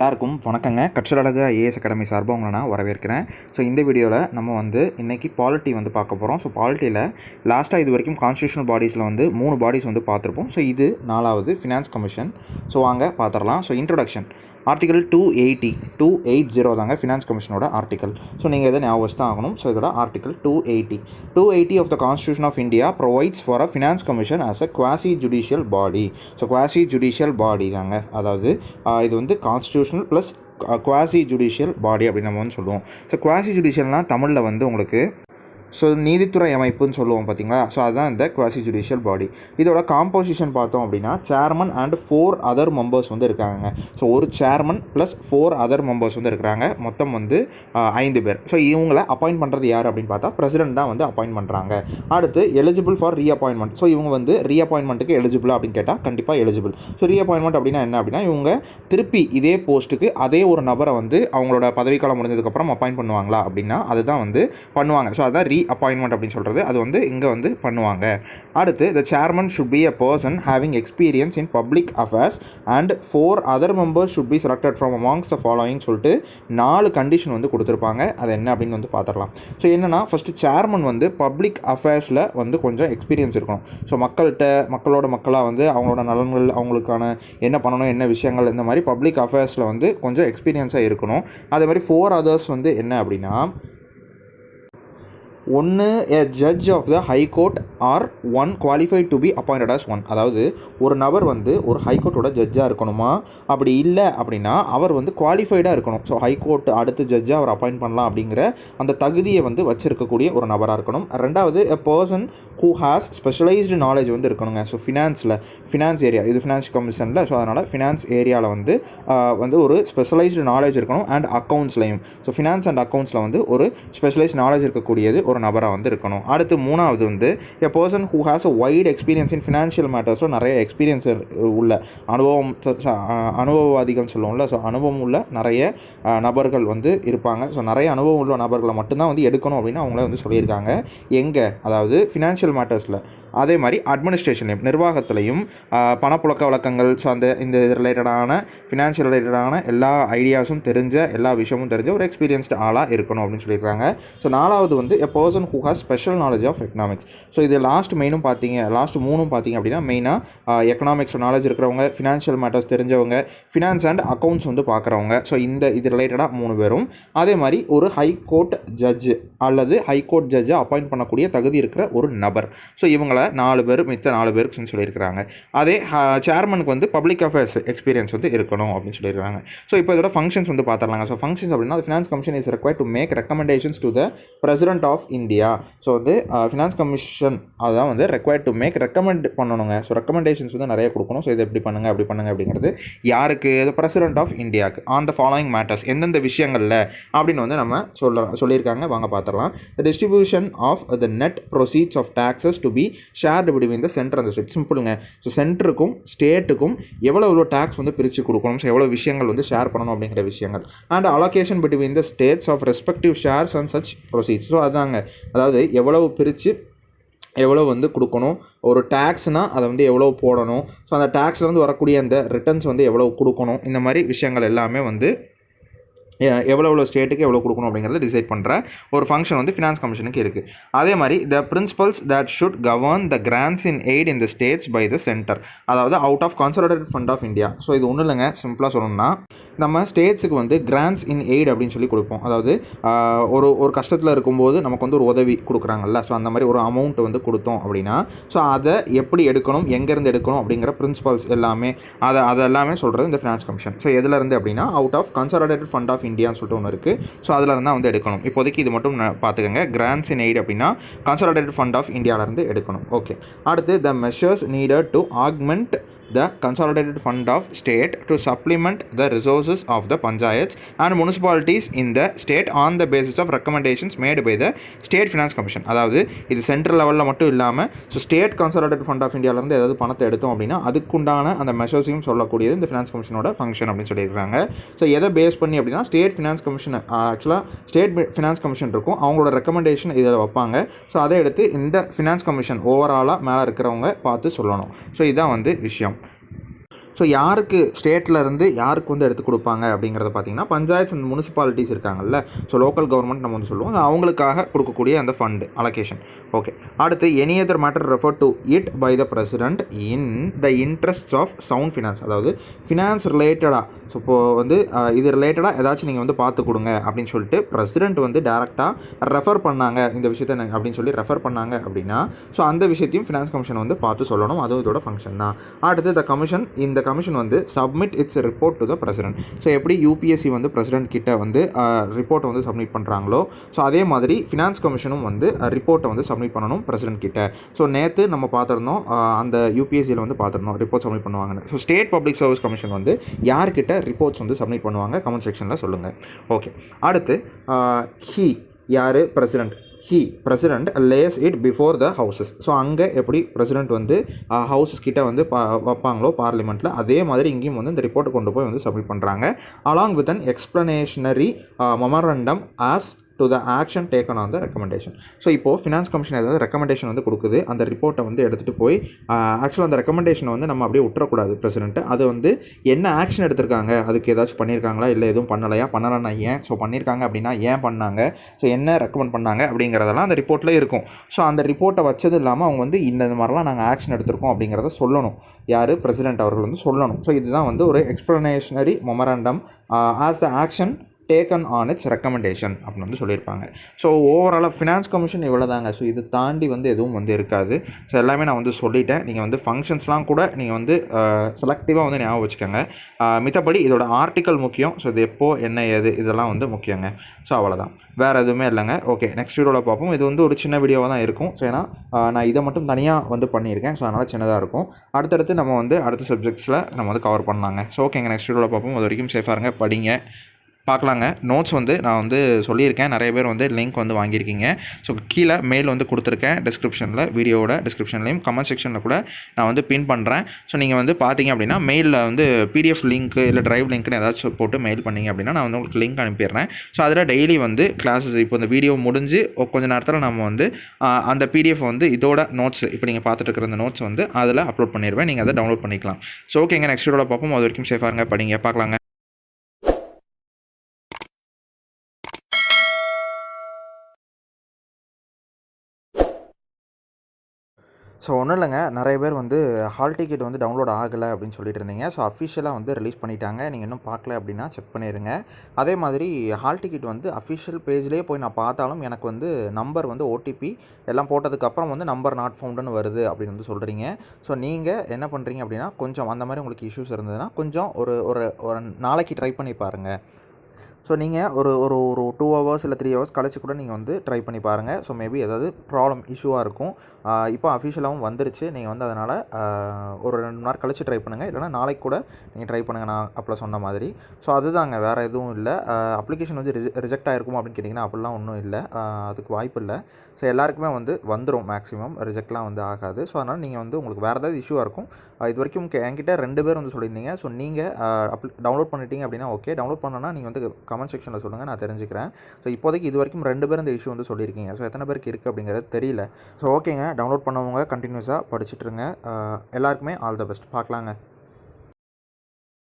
எல்லாருக்கும் வணக்கங்க. கற்றலழகு IAS academy சார்பாக உங்களை நான் வரவேற்கிறேன். ஸோ இந்த வீடியோவில் நம்ம வந்து இன்றைக்கி பாலிட்டி வந்து பார்க்க போகிறோம் ஸோ பாலிட்டியில் லாஸ்ட்டாக இது வரைக்கும் கான்ஸ்டியூஷனல் பாடிஸில் வந்து மூணு பாடிஸ் வந்து பார்த்துருப்போம். ஸோ இது நாலாவது ஃபினான்ஸ் கமிஷன் ஸோ வாங்க பார்த்துடலாம். So introduction article two eighty two eight zero தாங்க ஃபினான்ஸ் கமிஷனோட ஆர்டிக்கல் ஸோ நீங்கள் இதை ஞாபகம் தான் ஆகணும். ஸோ இதோட article two eighty two eighty of the constitution of India provides for a finance commission as a quasi judicial body so quasi judicial body தாங்க. அதாவது இது வந்து constitutional plus quasi judicial body அப்படின்னு நம்ம வந்து சொல்லுவோம். ஸோ குவாசி ஜுடிஷியல்னால் தமிழில் வந்து உங்களுக்கு ஸோ நீதித்துறை அமைப்புன்னு சொல்லுவோம் பார்த்தீங்களா? ஸோ அதுதான் இந்த குவாசி ஜுடிஷியல் பாடி இதோட காம்போசிஷன் பார்த்தோம் அப்படின்னா chairman and four other members வந்து இருக்காங்க. ஸோ ஒரு chairman plus four other members வந்து இருக்கிறாங்க. மொத்தம் வந்து ஐந்து பேர். ஸோ இவங்களை அப்பாயின்ட் பண்ணுறது யார் அப்படின்னு பார்த்தா பிரசிடென்ட் தான் வந்து அப்பாயின்ட் பண்ணுறாங்க அடுத்து எலிஜிபிள் ஃபார் ரீஅப்பாயின்மெண்ட் ஸோ இவங்க வந்து ரீஅப்பாயின்மெண்ட்டுக்கு எலிஜிபிளா அப்படின்னு கேட்டால் கண்டிப்பாக எலிஜிபிள் ஸோ ரீஅப்பாயின்மெண்ட் அப்படின்னா என்ன அப்படின்னா இவங்க திருப்பி இதே போஸ்ட்டுக்கு அதே ஒரு நபரை வந்து அவங்களோட பதவிக்காலம் முடிஞ்சதுக்கப்புறம் அப்பாயிண்ட் பண்ணுவாங்களா அப்படின்னா அதுதான் வந்து பண்ணுவாங்க. ஸோ அதான் ரீ அப்பாயின்மெண்ட் அப்படின்னு சொல்கிறது அது வந்து இங்கே வந்து பண்ணுவாங்க. அடுத்து the chairman should be a person having experience in public affairs and four other members should be selected from amongst the following சொல்லிட்டு நாலு கண்டிஷன் வந்து கொடுத்துருப்பாங்க. அது என்ன அப்படின்னு வந்து பார்த்துடலாம். ஸோ என்னென்னா ஃபஸ்ட்டு சேர்மன் வந்து பப்ளிக் அஃபேர்ஸில் வந்து கொஞ்சம் எக்ஸ்பீரியன்ஸ் இருக்கணும். ஸோ மக்கள்கிட்ட மக்களோட மக்களாக வந்து அவங்களோட நலன்கள் அவங்களுக்கான என்ன பண்ணணும் என்ன விஷயங்கள் இந்த மாதிரி பப்ளிக் அஃபேர்ஸில் வந்து கொஞ்சம் எக்ஸ்பீரியன்ஸாக இருக்கணும். அதே மாதிரி ஃபோர் அதர்ஸ் வந்து என்ன அப்படின்னா ஒன்று a judge of the high court or one qualified to be appointed as one அதாவது ஒரு நபர் வந்து ஒரு ஹைகோர்ட்டோட ஜட்ஜாக இருக்கணுமா? அப்படி இல்லை அப்படின்னா அவர் வந்து குவாலிஃபைடாக இருக்கணும். ஸோ ஹைகோர்ட் அடுத்த ஜட்ஜாக அவர் அப்பாயிண்ட் பண்ணலாம் அப்படிங்கிற அந்த தகுதியை வந்து வச்சிருக்கக்கூடிய ஒரு நபராக இருக்கணும். ரெண்டாவது a person who has specialised knowledge வந்து இருக்கணுங்க. ஸோ ஃபினான்ஸில் ஃபினான்ஸ் ஏரியா இது ஃபினான்ஸ் கமிஷனில் ஸோ அதனால் ஃபினான்ஸ் ஏரியாவில் வந்து வந்து ஒரு ஸ்பெஷலைஸ்டு நாலேஜ் இருக்கணும். அண்ட் அக்கௌண்ட்ஸ்லையும் ஸோ ஃபினான்ஸ் அண்ட் அக்கௌண்ட்ஸில் வந்து ஒரு ஸ்பெஷலைஸ்ட் நாலேஜ் இருக்கக்கூடியது ஒரு நபராக வந்து இருக்கணும் அடுத்து மூணாவது வந்து a person who has a wide experience in financial மேட்டர்ஸும் நிறைய எக்ஸ்பீரியன்ஸ் உள்ள அனுபவம் ச- அனுபவவாதிகள்னு சொல்லுவோம்ல ஸோ அனுபவம் உள்ள நிறைய நபர்கள் வந்து இருப்பாங்க. ஸோ நிறைய அனுபவம் உள்ள நபர்களை மட்டும்தான் வந்து எடுக்கணும் அப்படின்னு அவங்கள வந்து சொல்லியிருக்காங்க. எங்கே? அதாவது ஃபினான்ஷியல் மேட்டர்ஸில் அதே மாதிரி அட்மினிஸ்ட்ரேஷன்லையும் நிர்வாகத்திலையும் பணப்புழக்க வழக்கங்கள் ஸோ அந்த இந்த ரிலேட்டடான ஃபினான்ஷியல் ரிலேட்டடான எல்லா ஐடியாஸும் தெரிஞ்ச எல்லா விஷயமும் தெரிஞ்ச ஒரு எக்ஸ்பீரியன்ஸ்டு ஆளாக இருக்கணும் அப்படின்னு சொல்லியிருக்காங்க. ஸோ நாலாவது வந்து a person who has special knowledge of economics so இது லாஸ்ட் மெயினும் பார்த்தீங்க லாஸ்ட் மூணும் பார்த்தீங்க அப்படின்னா மெயினாக எக்கனாமிக்ஸ் நாலேஜ் இருக்கிறவங்க ஃபினான்ஷியல் மேட்டர்ஸ் தெரிஞ்சவங்க ஃபினான்ஸ் அண்ட் அக்கௌண்ட்ஸ் வந்து பார்க்குறவங்க. ஸோ இந்த இது ரிலேட்டடாக மூணு பேரும். அதே மாதிரி ஒரு ஹை கோர்ட் ஜட்ஜு அல்லது ஹை கோர்ட் ஜட்ஜை அப்பாயிண்ட் பண்ணக்கூடிய தகுதி இருக்கிற ஒரு நபர். ஸோ இவங்கள நாலு பேர் மித்த நாலு பேருக்குன்னு சொல்லியிருக்கிறாங்க. அதே சேர்மனுக்கு வந்து பப்ளிக் அஃபேர்ஸ் எக்ஸ்பீரியன்ஸ் வந்து இருக்கணும் அப்படின்னு சொல்லியிருக்காங்க ஸோ இப்போ இதோட ஃபங்க்ஷன்ஸ் வந்து பார்த்துடலாங்க. ஸோ ஃபங்க்ஷன்ஸ் அப்படின்னா finance commission is require to make recommendations to the president of India so வந்து ஃபினான்ஸ் கமிஷன் அதான் வந்து ரெக்வயர் டு மேக் ரெக்கமெண்ட் பண்ணணுங்க. ஸோ ரெக்கமெண்டேஷன்ஸ் வந்து நிறைய கொடுக்கணும். ஸோ இதை எப்படி பண்ணுங்க அப்படி பண்ணுங்க அப்படிங்கிறது யாருக்கு? பிரசிடென்ட் ஆஃப் இந்தியாவுக்கு ஆன் த ஃபாலோயிங் மேட்டர்ஸ் எந்தெந்த விஷயங்களில் அப்படின்னு வந்து நம்ம சொல்ல சொல்லியிருக்காங்க. வாங்க பார்த்துடலாம். The distribution of the net proceeds of taxes to be shared between the centre அந்த ஸ்டேட் சிம்பிளுங்க ஸோ சென்டருக்கும் ஸ்டேட்டுக்கும் எவ்வளோ எவ்வளோ டேக்ஸ் வந்து பிரித்து கொடுக்கணும்? ஸோ எவ்வளோ விஷயங்கள் வந்து ஷேர் பண்ணணும் அப்படிங்கிற விஷயங்கள். And allocation between the states of respective shares and such proceeds so அதாங்க. அதாவது எவ்வளவு பிரித்து எவ்வளோ வந்து கொடுக்கணும்? ஒரு டேக்ஸ்னால் அதை வந்து எவ்வளோ போடணும்? ஸோ அந்த டேக்ஸ்லேருந்து வரக்கூடிய அந்த ரிட்டர்ன்ஸ் வந்து எவ்வளோ கொடுக்கணும்? இந்த மாதிரி விஷயங்கள் எல்லாமே வந்து எவ்வளோ எவ்வளோ ஸ்டேட்டுக்கு எவ்வளோ கொடுக்கணும் அப்படிங்கிறத டிசைட் பண்ணுற ஒரு ஃபங்க்ஷன் வந்து ஃபினான்ஸ் கமிஷனுக்கு இருக்குது அதே மாதிரி the principles that should govern the grants in aid in the states by the centre அதாவது out of consolidate fund of India so இது ஒன்றும் இல்லைங்க. சிம்பிளாக சொல்லணும்னா நம்ம ஸ்டேட்ஸுக்கு வந்து கிராண்ட்ஸ் இன் எய்ட் அப்படின்னு சொல்லி கொடுப்போம். அதாவது ஒரு ஒரு கஷ்டத்தில் இருக்கும்போது நமக்கு வந்து ஒரு உதவி கொடுக்குறாங்கல்ல. ஸோ அந்த மாதிரி ஒரு அமௌண்ட் வந்து கொடுத்தோம் அப்படின்னா ஸோ அதை எப்படி எடுக்கணும் எங்கேருந்து எடுக்கணும் அப்படிங்கிற பிரின்சிபல்ஸ் எல்லாமே அதை அதை எல்லாமே சொல்கிறது இந்த ஃபினான்ஸ் கமிஷன் ஸோ எதுலேருந்து அப்படின்னா out of consolidated fund of இந்தியான்னு சொல்லிட்டு ஒன்று இருக்குது ஸோ அதில் இருந்தால் வந்து எடுக்கணும். இப்போதைக்கு இது மட்டும் பார்த்துக்கோங்க கிராண்ட்ஸ் இன் எய்ட் அப்படின்னா கன்சல்டேட்டட் ஃபண்ட் ஆஃப் இந்தியாவிலேருந்து எடுக்கணும். ஓகே அடுத்து the measures needed to augment the consolidated fund of state to supplement the resources of the panchayats and municipalities in the state on the basis of recommendations made by the state finance commission. அதாவது இது central லெவலில் மட்டும் இல்லாமல் so state consolidate fund of இந்தியாவிலேருந்து ஏதாவது பணத்தை எடுத்தோம் அப்படின்னா அதுக்குண்டான அந்த மெஷர்ஸையும் சொல்லக்கூடியது இந்த ஃபினான்ஸ் கமிஷனோட ஃபங்க்ஷன் அப்படின்னு சொல்லியிருக்காங்க ஸோ எதை பேஸ் பண்ணி அப்படின்னா ஸ்டேட் ஃபினான்ஸ் கமிஷன் ஆக்சுவலாக ஸ்டேட் ஃபினான்ஸ் கமிஷன் இருக்கும். அவங்களோட ரெக்கமெண்டேஷன் இதில் வைப்பாங்க. ஸோ அதை எடுத்து இந்த ஃபினான்ஸ் கமிஷன் ஓவராலாக மேலே இருக்கிறவங்க பார்த்து சொல்லணும். ஸோ இதுதான் வந்து விஷயம். ஸோ யாருக்கு ஸ்டேட்டில் இருந்து யாருக்கு வந்து எடுத்து கொடுப்பாங்க அப்படிங்கிறத பார்த்தீங்கன்னா பஞ்சாயத்து அண்ட் முனிசிபாலிட்டிஸ் இருக்காங்கல்ல. ஸோ லோக்கல் கவர்மெண்ட் நம்ம வந்து சொல்லுவோம். அது அவங்களுக்காக கொடுக்கக்கூடிய அந்த ஃபண்டு அலோகேஷன் ஓகே அடுத்து any other matter refer to it by the president in the interest of sound finance அதாவது ஃபினான்ஸ் ரிலேட்டடாக ஸோ இப்போது வந்து இது ரிலேட்டடாக ஏதாச்சும் நீங்கள் வந்து பார்த்து கொடுங்க அப்படின்னு சொல்லிட்டு பிரசிடென்ட் வந்து டேரெக்டாக ரெஃபர் பண்ணாங்க. இந்த விஷயத்தை அப்படின்னு சொல்லி ரெஃபர் பண்ணாங்க அப்படின்னா ஸோ அந்த விஷயத்தையும் ஃபினான்ஸ் கமிஷன் வந்து பார்த்து சொல்லணும். அதுவும் இதோட ஃபங்க்ஷன் தான். அடுத்து த கமிஷன் இந்த கமிஷன் வந்து submit its report to the president so எப்படி யூபிஎஸ்சி வந்து பிரசிடென்ட் கிட்ட வந்து ரிப்போர்ட்டை வந்து சப்மிட் பண்ணுறாங்களோ ஸோ அதே மாதிரி ஃபினான்ஸ் கமிஷனும் வந்து ரிப்போர்ட்டை வந்து சப்மிட் பண்ணணும் பிரசிடென்ட் கிட்ட. ஸோ நேற்று நம்ம பார்த்துருந்தோம் அந்த யூபிஎஸ்சியில் வந்து பார்த்துருந்தோம் ரிப்போர்ட் சப்மிட் பண்ணுவாங்கன்னு. So state public service commission வந்து யார்கிட்ட ரிப்போர்ட்ஸ் வந்து சப்மிட் பண்ணுவாங்க? கமெண்ட் செக்ஷனில் சொல்லுங்கள் ஓகே அடுத்து ஹி யார்? President he president lays it before the houses so அங்கே எப்படி ப்ரெசிடெண்ட் வந்து ஹவுசஸ் கிட்ட வந்து பா வைப்பாங்களோ பார்லிமெண்ட்டில் அதே மாதிரி இங்கேயும் வந்து இந்த ரிப்போர்ட்டை கொண்டு போய் வந்து சப்மிட் பண்ணுறாங்க along with an explanatory memorandum as to the action taken on the recommendation so இப்போது ஃபினான்ஸ் கமிஷன் ஏதாவது ரெக்கமெண்டேஷன் வந்து கொடுக்குது. அந்த ரிப்போர்ட்டை வந்து எடுத்துகிட்டு போய் ஆக்சுவலாக அந்த ரெக்கமெண்டேஷனை வந்து நம்ம அப்படியே விட்டுறக்கூடாது பிரசிடென்ட் அது வந்து என்ன ஆக்ஷன் எடுத்திருக்காங்க? அதுக்கு ஏதாச்சும் பண்ணியிருக்காங்களா? இல்லை எதுவும் பண்ணலையா? பண்ணலைன்னா ஏன்? ஸோ பண்ணியிருக்காங்க அப்படின்னா ஏன் பண்ணாங்க? ஸோ என்ன ரெக்கமெண்ட் பண்ணாங்க? அப்படிங்கிறதெல்லாம் அந்த ரிப்போர்ட்டில் இருக்கும். ஸோ அந்த ரிப்போர்ட்டை வச்சது இல்லாமல் அவங்க வந்து இந்த மாதிரிலாம் நாங்கள் ஆக்ஷன் எடுத்திருக்கோம் அப்படிங்கிறத சொல்லணும். யார்? பிரசிடென்ட் அவர்கள் வந்து சொல்லணும். ஸோ இதுதான் வந்து ஒரு explanatory memorandum as the action taken on its recommendation அப்படின்னு வந்து சொல்லியிருப்பாங்க. ஸோ ஓவராலாக ஃபினான்ஸ் கமிஷன் இவ்வளோ தாங்க ஸோ இது தாண்டி வந்து எதுவும் வந்து இருக்காது. ஸோ எல்லாமே நான் வந்து சொல்லிட்டேன். நீங்கள் வந்து ஃபங்க்ஷன்ஸ்லாம் கூட நீங்கள் வந்து செலக்டிவாக வந்து ஞாபகம் வச்சுக்கோங்க. மித்தபடி இதோட ஆர்டிக்கல் முக்கியம். ஸோ இது எப்போ என்ன ஏது இதெல்லாம் வந்து முக்கியங்க. ஸோ அவ்வளோதான் வேறு எதுவுமே இல்லைங்க. ஓகே நெக்ஸ்ட் வீடியோவில் பார்ப்போம். இது வந்து ஒரு சின்ன வீடியோவாக தான் இருக்கும். ஸோ ஏன்னா நான் இதை மட்டும் தனியாக வந்து பண்ணியிருக்கேன். ஸோ அதனால் சின்னதாக இருக்கும். அடுத்தடுத்து நம்ம வந்து அடுத்த சப்ஜெக்ட்ஸில் நம்ம வந்து கவர் பண்ணலாங்க. ஸோ ஓகேங்க நெக்ஸ்ட் வீடியோவில் பார்ப்போம். அது வரைக்கும் சேஃபாக இருங்க. படிங்க. பார்க்கலாங்க. நோட்ஸ் வந்து நான் வந்து சொல்லியிருக்கேன். நிறைய பேர் வந்து லிங்க் வந்து வாங்கியிருக்கீங்க. ஸோ கீழே மெயில் வந்து கொடுத்துருக்கேன். டிஸ்கிரிப்ஷனில் வீடியோவோட டிஸ்கிரிப்ஷன்லையும் கமெண்ட் செக்ஷனில் கூட நான் வந்து பின் பண்ணுறேன் ஸோ நீங்கள் வந்து பார்த்தீங்க அப்படின்னா மெயிலில் வந்து பிடிஎஃப் லிங்க்கு இல்லை ட்ரைவ் லிங்க்னு ஏதாச்சும் போட்டு மெயில் பண்ணீங்க அப்படின்னா நான் வந்து உங்களுக்கு லிங்க் அனுப்பிடுறேன். ஸோ அதில் டெய்லி வந்து கிளாஸஸ் இப்போ இந்த வீடியோ முடிஞ்சு கொஞ்ச நேரத்தில் நம்ம வந்து அந்த பிடிஎஃப் வந்து இதோட நோட்ஸ் இப்போ நீங்கள் பார்த்துட்டு இருக்கிற அந்த நோட்ஸ் வந்து அதில் அப்லோட் பண்ணிடுவேன். நீங்கள் அதை டவுன்லோட் பண்ணிக்கலாம். ஸோ ஓகேங்க நெக்ஸ்ட் வீடியோவில் பார்ப்போம். அது வரைக்கும் சேஃபாக இருங்க படிங்க பார்க்கலாங்க. ஸோ ஒன்றும் இல்லைங்க. நிறைய பேர் வந்து ஹால் டிக்கெட் வந்து டவுன்லோட் ஆகலை அப்படின்னு சொல்லிட்டு இருந்தீங்க. ஸோ அஃபிஷியலாக வந்து ரிலீஸ் பண்ணிட்டாங்க. நீங்கள் இன்னும் பார்க்கல அப்படின்னா செக் பண்ணிடுங்க அதே மாதிரி ஹால் டிக்கெட் வந்து அஃபிஷியல் பேஜ்லேயே போய் நான் பார்த்தாலும் எனக்கு வந்து நம்பர் வந்து ஓடிபி எல்லாம் போட்டதுக்கப்புறம் வந்து நம்பர் நாட் ஃபவுண்டுன்னு வருது அப்படின்னு வந்து சொல்கிறீங்க ஸோ நீங்கள் என்ன பண்ணுறீங்க அப்படின்னா கொஞ்சம் அந்த மாதிரி உங்களுக்கு இஷ்யூஸ் இருந்ததுன்னா கொஞ்சம் ஒரு ஒரு ஒரு நாளைக்கு ட்ரை பண்ணி பாருங்கள் ஸோ நீங்கள் ஒரு ஒரு ஒரு டூ ஹவர்ஸ் இல்லை த்ரீ ஹவர்ஸ் கழிச்சு கூட நீங்கள் வந்து ட்ரை பண்ணி பாருங்கள் ஸோ மேபி ஏதாவது ப்ராப்ளம் இஷ்யூவாக இருக்கும். இப்போ அஃபிஷியலாகவும் வந்துருச்சு. நீங்கள் வந்து அதனால் ஒரு ரெண்டு மணி நேரம் கழிச்சு ட்ரை பண்ணுங்கள் இல்லைனா நாளைக்கு கூட நீங்கள் ட்ரை பண்ணுங்கள் நான் அப்போலாம் சொன்ன மாதிரி. ஸோ அதுதாங்க. வேறு எதுவும் இல்லை. அப்ளிகேஷன் வந்து ரிஜெக்ட் ஆகிருக்கும் அப்படின்னு கேட்டிங்கன்னா அப்படிலாம் ஒன்றும் இல்லை. அதுக்கு வாய்ப்பு இல்லை. ஸோ எல்லாருக்குமே வந்து வந்துடும் மேக்ஸிமம் ரிஜெக்ட்லாம் வந்து ஆகாது. ஸோ அதனால் நீங்கள் வந்து உங்களுக்கு வேறு ஏதாவது இஷ்யூவாக இருக்கும். இது வரைக்கும் என்கிட்ட ரெண்டு பேர் வந்து சொல்லியிருந்தீங்க. ஸோ நீங்கள் அப் டவுன்லோட் பண்ணிட்டீங்க அப்படின்னா ஓகே டவுன்லோட் பண்ணனா நீங்கள் வந்து கமெண்ட் செக்ஷனில் சொல்லுங்கள் நான் தெரிஞ்சுக்கிறேன். ஸோ இப்போதைக்கு இது வரைக்கும் ரெண்டு பேர் இந்த இஷ்யூ வந்து சொல்லியிருக்கீங்க. ஸோ எத்தனை பேருக்கு இருக்குது அப்படிங்கிறது தெரியல. ஸோ ஓகேங்க டவுன்லோட் பண்ணவங்க கண்டினியூஸாக படிச்சுட்ருங்க எல்லாருக்குமே ஆல் த பெஸ்ட் பார்க்கலாங்க.